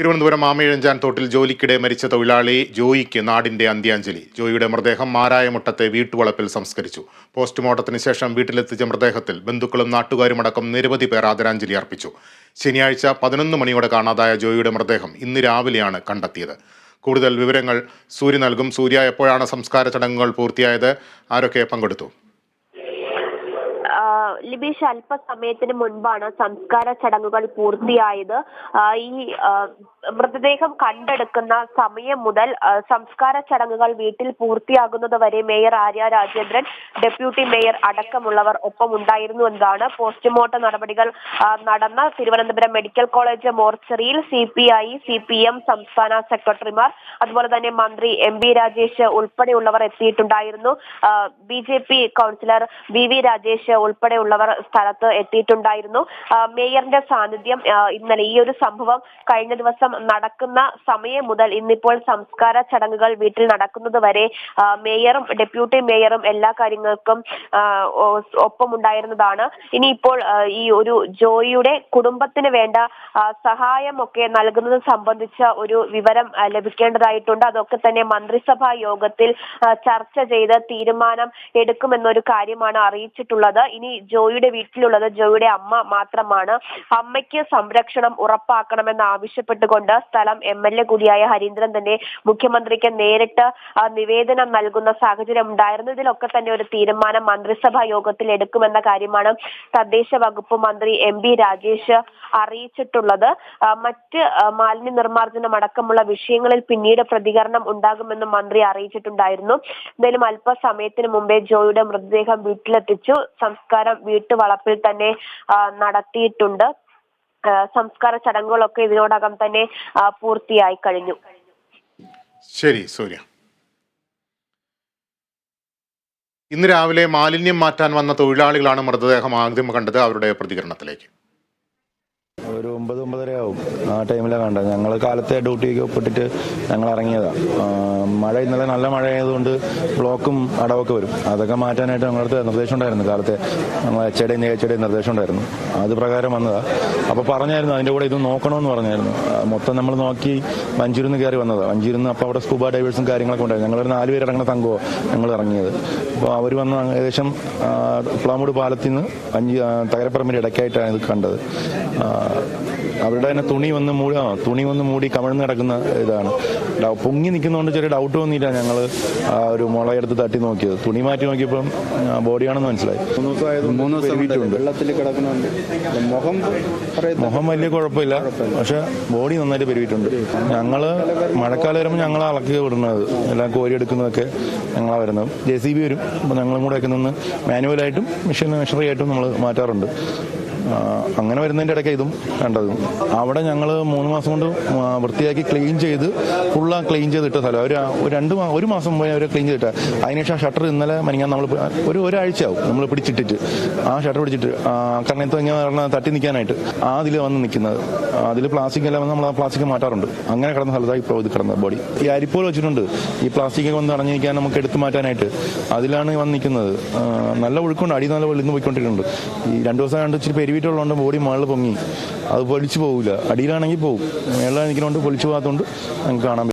തിരുവനന്തപുരം മാമയിഴഞ്ചാൻ തോട്ടിൽ ജോലിക്കിടെ മരിച്ച തൊഴിലാളി ജോയിക്ക് നാടിന്റെ അന്ത്യാഞ്ജലി. ജോയിയുടെ മൃതദേഹം മാരായമുട്ടത്തെ വീട്ടുവളപ്പിൽ സംസ്കരിച്ചു. പോസ്റ്റ്മോർട്ടത്തിന് ശേഷം വീട്ടിലെത്തിച്ച മൃതദേഹത്തിൽ ബന്ധുക്കളും നാട്ടുകാരുമടക്കം നിരവധി പേർ ആദരാഞ്ജലി അർപ്പിച്ചു. ശനിയാഴ്ച പതിനൊന്ന് മണിയോടെ കാണാതായ ജോയിയുടെ മൃതദേഹം ഇന്ന് രാവിലെയാണ് കണ്ടെത്തിയത്. കൂടുതൽ വിവരങ്ങൾ സൂര്യ നൽകും. സൂര്യ എപ്പോഴാണ് സംസ്കാര ചടങ്ങുകൾ പൂർത്തിയായത്? ആരൊക്കെ പങ്കെടുത്തു? ലിബീഷ് അല്പസമയത്തിന് മുൻപാണ് സംസ്കാര ചടങ്ങുകൾ പൂർത്തിയായത്. ഈ മൃതദേഹം കണ്ടെടുക്കുന്ന സമയം മുതൽ സംസ്കാര ചടങ്ങുകൾ വീട്ടിൽ പൂർത്തിയാകുന്നത് വരെ mayor Arya Rajendran deputy mayor അടക്കമുള്ളവർ ഒപ്പം ഉണ്ടായിരുന്നു എന്നതാണ്. പോസ്റ്റ്മോർട്ടം നടപടികൾ നടന്ന തിരുവനന്തപുരം മെഡിക്കൽ കോളേജ് മോർച്ചറിയിൽ C P I C P M സംസ്ഥാന സെക്രട്ടറിമാർ അതുപോലെ തന്നെ മന്ത്രി എം ബി രാജേഷ് ഉൾപ്പെടെയുള്ളവർ എത്തിയിട്ടുണ്ടായിരുന്നു. B J P councillor V V Rajesh ഉൾപ്പെടെയുള്ളവർ സ്ഥലത്ത് എത്തിയിട്ടുണ്ടായിരുന്നു. മേയറിന്റെ സാന്നിധ്യം ഇന്നലെ ഈ ഒരു സംഭവം കഴിഞ്ഞ ദിവസം നടക്കുന്ന സമയം മുതൽ ഇന്നിപ്പോൾ സംസ്കാര ചടങ്ങുകൾ വീട്ടിൽ നടക്കുന്നത് വരെ മേയറും ഡെപ്യൂട്ടി മേയറും എല്ലാ കാര്യങ്ങൾക്കും ഒപ്പമുണ്ടായിരുന്നതാണ്. ഇനിയിപ്പോൾ ഈ ഒരു ജോയിയുടെ കുടുംബത്തിന് വേണ്ട സഹായമൊക്കെ നൽകുന്നത് സംബന്ധിച്ച ഒരു വിവരം ലഭിക്കേണ്ടതായിട്ടുണ്ട്. അതൊക്കെ തന്നെ മന്ത്രിസഭാ യോഗത്തിൽ ചർച്ച ചെയ്ത് തീരുമാനം എടുക്കുമെന്നൊരു കാര്യമാണ് അറിയിച്ചിട്ടുള്ളത്. ഇനി ജോയിയുടെ വീട്ടിലുള്ളത് ജോയിയുടെ അമ്മ മാത്രമാണ്. അമ്മയ്ക്ക് സംരക്ഷണം ഉറപ്പാക്കണമെന്ന് ആവശ്യപ്പെട്ടുകൊണ്ട് സ്ഥലം എം എൽ എ കൂടിയായ ഹരീന്ദ്രൻ തന്നെ മുഖ്യമന്ത്രിക്ക് നേരിട്ട് നിവേദനം നൽകുന്ന സാഹചര്യം ഉണ്ടായിരുന്നു. ഇതിലൊക്കെ തന്നെ ഒരു തീരുമാനം മന്ത്രിസഭാ യോഗത്തിൽ എടുക്കുമെന്ന കാര്യമാണ് തദ്ദേശ വകുപ്പ് മന്ത്രി എം ബി രാജേഷ് അറിയിച്ചിട്ടുള്ളത്. മറ്റ് മാലിന്യ നിർമ്മാർജനം അടക്കമുള്ള വിഷയങ്ങളിൽ പിന്നീട് പ്രതികരണം ഉണ്ടാകുമെന്നും മന്ത്രി അറിയിച്ചിട്ടുണ്ടായിരുന്നു. എന്തായാലും അല്പസമയത്തിന് മുമ്പേ ജോയിയുടെ മൃതദേഹം വീട്ടിലെത്തിച്ചു. സംസ്കാരം വീട്ടുവളപ്പിൽ തന്നെ നടത്തിയിട്ടുണ്ട്. സംസ്കാര ചടങ്ങുകളൊക്കെ ഇതിനോടകം തന്നെ പൂർത്തിയായി കഴിഞ്ഞു. ശരി സൂര്യ. ഇന്ന് രാവിലെ മാലിന്യം മാറ്റാൻ വന്ന തൊഴിലാളികളാണ് മൃതദേഹം ആദ്യം കണ്ടത് അവരുടെ പ്രതികരണത്തിലേക്ക്. ഒരു ഒമ്പത് ഒമ്പതര ആവും. ആ ടൈമിലാണ് കണ്ടത്. ഞങ്ങൾ കാലത്തെ ഡ്യൂട്ടിയൊക്കെ ഒപ്പിട്ടിട്ട് ഞങ്ങൾ ഇറങ്ങിയതാ. മഴ ഇന്നലെ നല്ല മഴ ആയതുകൊണ്ട് ബ്ലോക്കും അടവൊക്കെ വരും. അതൊക്കെ മാറ്റാനായിട്ട് ഞങ്ങളടുത്ത് നിർദ്ദേശം ഉണ്ടായിരുന്നു കാലത്തെ. ഞങ്ങൾ എച്ചയുടെയും നേച്ചയുടെയും നിർദ്ദേശം ഉണ്ടായിരുന്നു. അത് പ്രകാരം വന്നതാണ് അപ്പോൾ പറഞ്ഞായിരുന്നു അതിന്റെ കൂടെ ഇത് നോക്കണമെന്ന് പറഞ്ഞായിരുന്നു. മൊത്തം നമ്മൾ നോക്കി മഞ്ചൂരിന്ന് കയറി വന്നതാ. മഞ്ചൂരിന്ന് അപ്പോൾ അവിടെ സ്കൂബ ഡൈവേഴ്സും കാര്യങ്ങളൊക്കെ ഉണ്ടായിരുന്നു. ഞങ്ങളൊരു നാല് പേര് ഇറങ്ങുന്ന സംഘമോ ഞങ്ങൾ ഇറങ്ങിയത്. അപ്പോൾ അവർ വന്ന് ഏകദേശം പ്ലാമൂട് പാലത്തിൽ നിന്ന് അഞ്ച് തകരപ്പറമ്പിന്റെ ഇടയ്ക്കായിട്ടാണ് ഇത് കണ്ടത്. അവരുടെ തന്നെ തുണി വന്ന് മൂടി ആ തുണി വന്ന് മൂടി കമഴ്ന്ന് കിടക്കുന്ന ഇതാണ്. പൊങ്ങി നിൽക്കുന്നതുകൊണ്ട് ചെറിയ ഡൗട്ട് തോന്നിയിട്ടാണ് ഞങ്ങൾ ആ ഒരു മുളയെടുത്ത് തട്ടി നോക്കിയത്. തുണി മാറ്റി നോക്കിയപ്പം ബോഡിയാണെന്ന് മനസ്സിലായി. മൂന്ന് ദിവസം മുഖം വലിയ കുഴപ്പമില്ല. പക്ഷെ ബോഡി നന്നായിട്ട് പെരുവിട്ടുണ്ട് ഞങ്ങൾ മഴക്കാലം വരുമ്പോൾ ഞങ്ങൾ അളക്കി വിടുന്നത്. എല്ലാം കോരി എടുക്കുന്നതൊക്കെ ഞങ്ങളാ വരുന്നത്. ജെ സി ബി വരും. അപ്പോൾ ഞങ്ങളും കൂടെ ഒക്കെ നിന്ന് മാനുവലായിട്ടും മെഷീൻ മെഷീനറി ആയിട്ടും നമ്മൾ മാറ്റാറുണ്ട്. അങ്ങനെ വരുന്നതിന്റെ ഇടയ്ക്ക് ഇതും വേണ്ടതും അവിടെ ഞങ്ങൾ മൂന്ന് മാസം കൊണ്ട് വൃത്തിയാക്കി ക്ലീൻ ചെയ്ത് ഫുള്ളാ ക്ലീൻ ചെയ്തിട്ട സ്ഥലം. ഒരു രണ്ട് ഒരു മാസം മുമ്പ് അവർ ക്ലീൻ ചെയ്തിട്ട്. അതിനുശേഷം ആ ഷട്ടർ ഇന്നലെ മനിക്കാൻ നമ്മൾ ഒരു ഒരാഴ്ചയാവും നമ്മൾ പിടിച്ചിട്ടിട്ട്. ആ ഷട്ടർ പിടിച്ചിട്ട് ഇപ്പം ഇങ്ങനെ തട്ടി നിൽക്കാനായിട്ട് അതിൽ വന്ന് നിൽക്കുന്നത്. അതിൽ പ്ലാസ്റ്റിക് എല്ലാം വന്ന് നമ്മൾ ആ പ്ലാസ്റ്റിക് മാറ്റാറുണ്ട്. അങ്ങനെ കിടന്ന സ്ഥലത്താണ് ഇപ്പോൾ ഇത് കിടന്നത് ബോഡി ഈ അരിപ്പോൾ വെച്ചിട്ടുണ്ട്. ഈ പ്ലാസ്റ്റിക് വന്ന് അടഞ്ഞിരിക്കാൻ നമുക്ക് എടുത്തു മാറ്റാനായിട്ട് അതിലാണ് വന്ന് നിൽക്കുന്നത്. നല്ല ഒഴുക്കുണ്ട്. അടി നല്ല വെളിന്ന് പോയിക്കൊണ്ടിരിക്കുന്നുണ്ട്. ഈ രണ്ടു ദിവസം കണ്ട് ഇച്ചിരി പെരുവിട്ടുള്ളതുകൊണ്ട് ബോഡി മുകളിൽ പൊങ്ങി. അത് പൊളിച്ചു പോകില്ല അടിയിലാണെങ്കിൽ പോകും മേളിൽ നിൽക്കുന്നതുകൊണ്ട് പൊളിച്ചു പോകാത്തതുകൊണ്ട് നമുക്ക് കാണാൻ